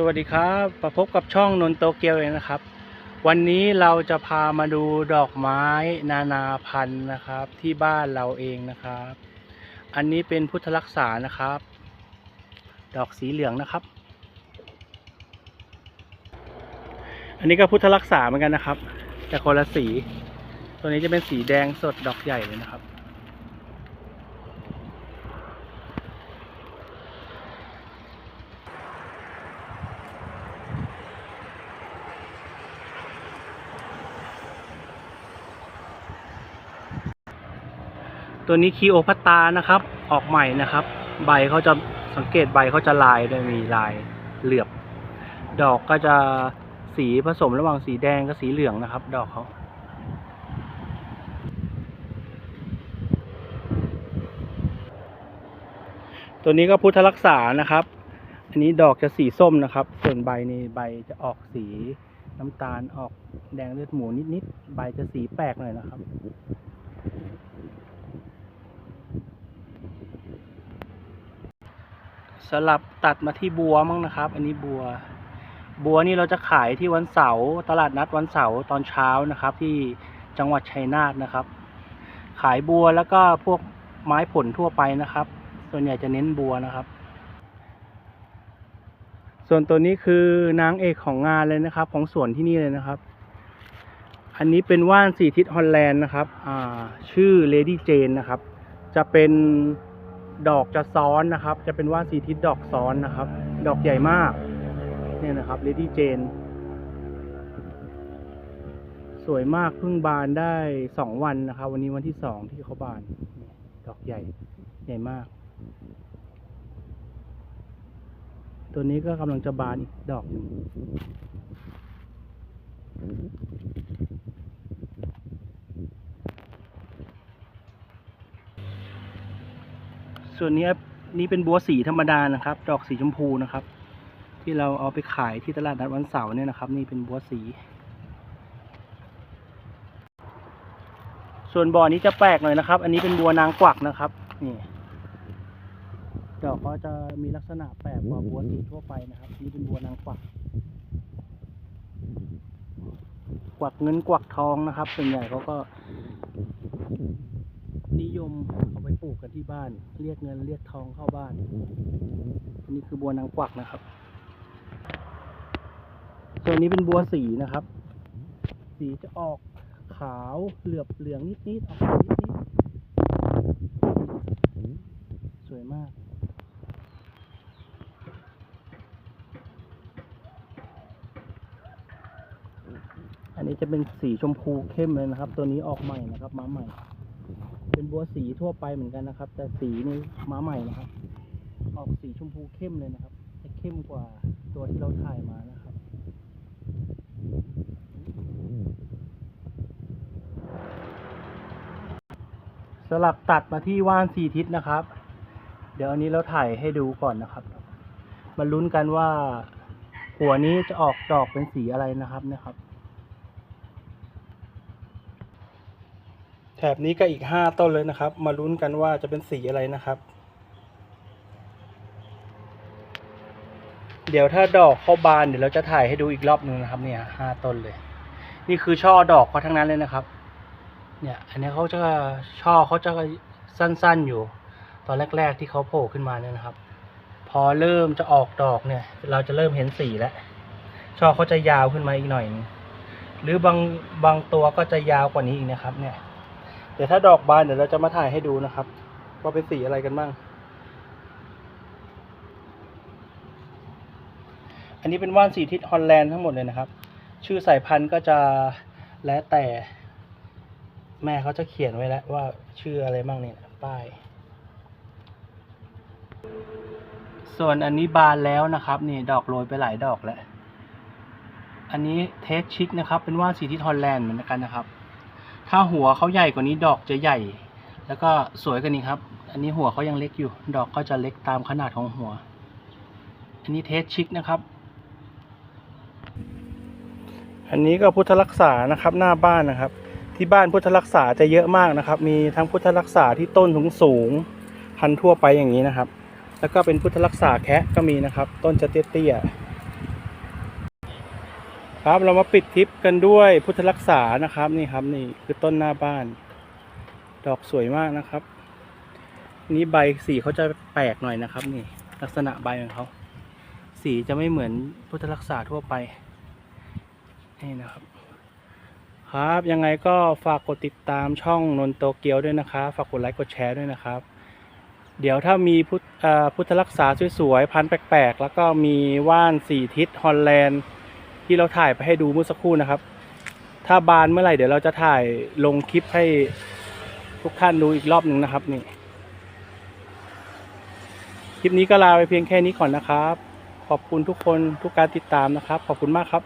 สวัสดีครับมาพบกับช่องนนโตเกียวเองนะครับ วันนี้เราจะพามาดูดอกไม้นานาพันธุ์นะครับ ที่บ้านเราเองนะครับ อันนี้เป็นพุทธลักษานะครับ ดอกสีเหลืองนะครับ อันนี้ก็พุทธลักษาเหมือนกันนะครับ แต่คนละสี ตัวนี้จะเป็นสีแดงสดดอกใหญ่เลยนะครับ ตัวนี้คีโอพัตตานะครับ ออกใหม่นะครับ ใบเขาจะสังเกตใบเขาจะลายด้วยมีลายเหลือบ ดอกก็จะสีผสมระหว่างสีแดงกับสีเหลืองนะครับ ดอกเขาตัวนี้ก็พุทธรักษานะครับ อันนี้ดอกจะสีส้มนะครับ ส่วนใบนี่ใบจะออกสีน้ำตาลออกแดงเลือดหมูนิดๆ ใบจะสีแปลกหน่อยนะครับ สลับตัดมาที่บัวมั้งนะครับ อันนี้บัว บัวนี่เราจะขายที่วันเสาร์ตลาดนัดวันเสาร์ตอนเช้านะครับ ที่จังหวัดชัยนาทนะครับ ขายบัวแล้วก็พวกไม้ผลทั่วไปนะครับ ส่วนใหญ่จะเน้นบัวนะครับ ส่วนตัวนี้คือนางเอกของงานเลยนะครับ ของสวนที่นี่เลยนะครับ อันนี้เป็นว่านสีทิศฮอลแลนด์นะครับ อ่า ชื่อ Lady Jane นะครับ จะเป็น ดอกจะซ้อนนะครับ จะเป็นว่านสีทิศดอกซ้อนนะครับ ดอกใหญ่มาก เนี่ยนะครับ Lady Jane สวยมากเพิ่งบานได้สองวันนะครับ วันนี้วันที่สองที่เขาบาน ดอกใหญ่ ใหญ่มาก ตัวนี้ก็กำลังจะบานอีกดอกหนึ่ง ส่วนนี้นี่เป็นบัวสีธรรมดานะครับ ดอกสีชมพูนะครับ ที่เราเอาไปขายที่ตลาดนัดวันเสาร์เนี่ยนะครับ นี่เป็นบัวสี ส่วนบ่อนี้จะแปลกหน่อยนะครับ อันนี้เป็นบัวนางกวักนะครับนี่ดอกก็จะมีลักษณะแปลกกว่าบัวสีทั่วไปนะครับ นี่เป็นบัวนางกวัก กวักเงินกวักทองนะครับ ส่วนใหญ่เขาก็นิยม ปลูกกันที่บ้าน เรียกเงินเรียกทองเข้าบ้าน อันนี้คือบัวนางกวักนะครับ ส่วนนี้เป็นบัวสีนะครับ สีจะออกขาวเหลือบเหลืองนิดๆออกนิดๆสวยมากอันนี้จะเป็นสีชมพูเข้มเลยนะครับ ตัวนี้ออกใหม่นะครับ มาใหม่ เป็นบัวสีทั่วไปเหมือนกันนะครับ แต่สีนี้มาใหม่นะครับ ออกสีชมพูเข้มเลยนะครับจะเข้มกว่าตัวที่เราถ่ายมานะครับสลับตัดมาที่ว่านสีทิศนะครับ เดี๋ยวอันนี้เราถ่ายให้ดูก่อนนะครับ มาลุ้นกันว่าหัวนี้จะออกดอกเป็นสีอะไรนะครับเนะครับ แถบนี้ก็อีกห้าต้นเลยนะครับ มาลุ้นกันว่าจะเป็นสีอะไรนะครับ เดี๋ยวถ้าดอกเข้าบานเดี๋ยวเราจะถ่ายให้ดูอีกรอบหนึ่งนะครับ เนี่ยห้าต้นเลย นี่คือช่อดอกเขาทั้งนั้นเลยนะครับ เนี่ย อันนี้เขาจะช่อเขาจะสั้นๆอยู่ ตอนแรก ๆ ที่เขาโผล่ขึ้นมาเนี่ยนะครับ พอเริ่มจะออกดอกเนี่ย เราจะเริ่มเห็นสีแล้วช่อเขาจะยาวขึ้นมาอีกหน่อยนึงหรือบางบางตัวก็จะยาวกว่านี้อีกนะครับ เนี่ย เดี๋ยวถ้าดอกบานเดี๋ยวเราจะมาถ่ายให้ดูนะครับว่าเป็นสีอะไรกันบ้าง อันนี้เป็นว่านสีทิศฮอลแลนด์ทั้งหมดเลยนะครับ ชื่อสายพันธุ์ก็จะแล้วแต่ แม่เขาจะเขียนไว้แล้วว่าชื่ออะไรบ้างเนี่ยป้าย ส่วนอันนี้บานแล้วนะครับนี่ดอกโรยไปหลายดอกแล้ว อันนี้เทสชิกนะครับ เป็นว่านสีทิศฮอลแลนด์เหมือนกันนะครับ ถ้าหัวเขาใหญ่กว่านี้ดอกจะใหญ่ แล้วก็สวยกว่านี้ครับ อันนี้หัวเขายังเล็กอยู่ ดอกก็จะเล็กตามขนาดของหัว อันนี้เทสชิกนะครับ อันนี้ก็พุทธรักษานะครับ หน้าบ้านนะครับ ที่บ้านพุทธรักษาจะเยอะมากนะครับ มีทั้งพุทธรักษาที่ต้นสูงสูงๆพันทั่วไปอย่างนี้นะครับ แล้วก็เป็นพุทธรักษาแคะก็มีนะครับ ต้นจะเตี้ยๆ ครับเรามาปิดทริปกันด้วยพุทธรักษานะครับนี่ครับนี่คือต้นหน้าบ้าน ดอกสวยมากนะครับ นี่ใบสีเขาจะแปลกหน่อยนะครับ นี่ ลักษณะใบของเขาสีจะไม่เหมือนพุทธรักษาทั่วไปนี่นะครับ ครับยังไงก็ฝากกดติดตามช่องนนโตเกียวด้วยนะครับ ฝากกดไลค์กดแชร์ด้วยนะครับ เดี๋ยวถ้ามีพุทธพุทธรักษาสวยๆพันแปลกๆแล้วก็มีว่านสี่ทิศฮอลแลนด์ ที่เราถ่ายไปให้ดูเมื่อสักครู่นะครับ ถ้าบานเมื่อไหร่เดี๋ยวเราจะถ่ายลงคลิปให้ทุกท่านดูอีกรอบหนึ่งนะครับนี่คลิปนี้ก็ลาไปเพียงแค่นี้ก่อนนะครับ ขอบคุณทุกคนทุกการติดตามนะครับ ขอบคุณมากครับ